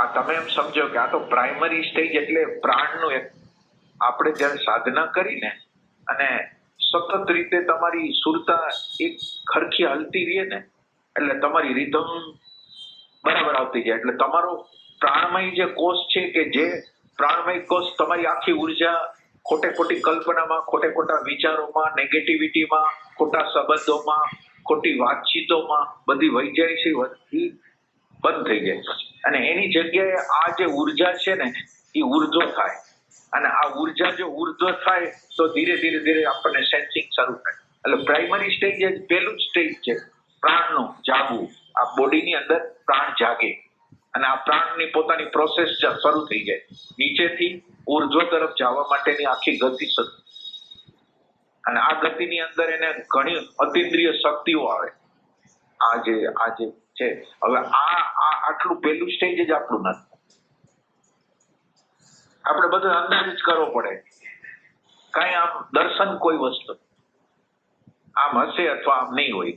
આ તમે એમ સમજો કે આ તો પ્રાઇમરી સ્ટેજ એટલે પ્રાણનું એક આપણે જ્યારે સાધના કરીને અને સતત રીતે તમારી સુરતા એક ખરખી હલતી રહે ને, એટલે તમારી રીધમ બરાબર આવતી જાય. એટલે તમારો પ્રાણમય જે કોષ છે કે જે પ્રાણમય કોષ તમારી આખી ઊર્જા ખોટે ખોટી કલ્પનામાં, ખોટે ખોટા વિચારોમાં નેગેટિવિટીમાં ખોટા સંબંધોમાં, ખોટી વાતચીતોમાં બધી વહી છે, બંધ થઈ જાય અને એની જગ્યાએ આ જે ઊર્જા છે ને, એ ઉર્ધ્વ થાય. અને આ ઊર્જા જો ઉર્ધ્વ થાય, તો ધીરે ધીરે ધીરે આપણને સેન્સિંગ શરૂ થાય. એટલે પ્રાઇમરી સ્ટેજ એ પહેલું સ્ટેજ છે, પ્રાણનું જાગવું. આ બોડીની અંદર પ્રાણ જાગે. અને આ પ્રાણની પોતાની પ્રોસેસ શરૂ થઈ જાય. નીચેથી ઉર્ધ્વ તરફ જવા માટેની આખી ગતિ શરૂ અને આ ગતિની અંદર એને ઘણી અતિન્દ્રિય શક્તિઓ આવે. આ જે આ જે છે, હવે આ આટલું પહેલું સ્ટેજ જ આપણું નથી આપણે બધું અંદાજ જ કરવો પડે. કાંઈ આમ દર્શન કોઈ વસ્તુ. આમ હશે અથવા આમ નહીં હોય.